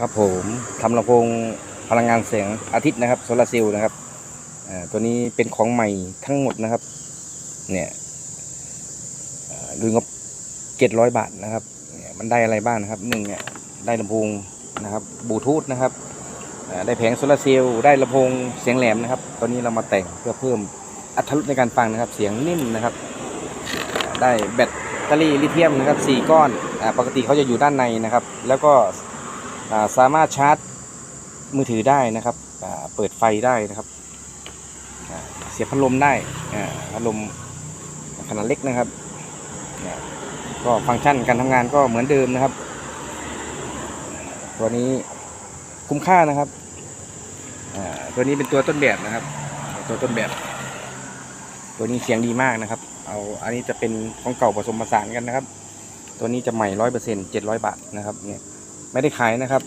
ครับผมทำลำโพงพลังงานเสียงอาทิตย์นะครับโซลาร์เซลล์นะครับตัวนี้เป็นของใหม่ทั้งหมดนะครับ เนี่ยดูงบเจ็ดร้อยบาทนะครับเนี่ยมันได้อะไรบ้างนะครับหนึ่งเนี่ยได้ลำโพงนะครับบลูทูธนะครับได้แผงโซลาร์เซลล์ได้ลำโพงเสียงแหลมนะครับ ตอนนี้เรามาแต่งเพื่อเพิ่มอรรถรสในการฟังนะครับ เสียงนิ่มนะครับ ได้แบตเตอรี่ลิเธียมนะครับสี่ก้อนอปกติเขาจะอยู่ด้านในนะครับ แล้วก็ สามารถชาร์จมือถือได้นะครับเปิดไฟได้นะครับเสียบพัดลมได้พัดลมขนาดเล็กนะครับก็ฟังก์ชันการทำงานก็เหมือนเดิมนะครับ ตัวนี้คุ้มค่านะครับตัวนี้เป็นตัวต้นแบบนะครับ ตัวต้นแบบ ตัวนี้เสียงดีมากนะครับ เอาอันนี้จะเป็นของเก่าผสมผสานกันนะครับ ตัวนี้จะใหม่ร้อยเปอร์เซ็นต์เจ็ดร้อยบาทนะครับเนี่ย ไม่ได้ขายนะครับ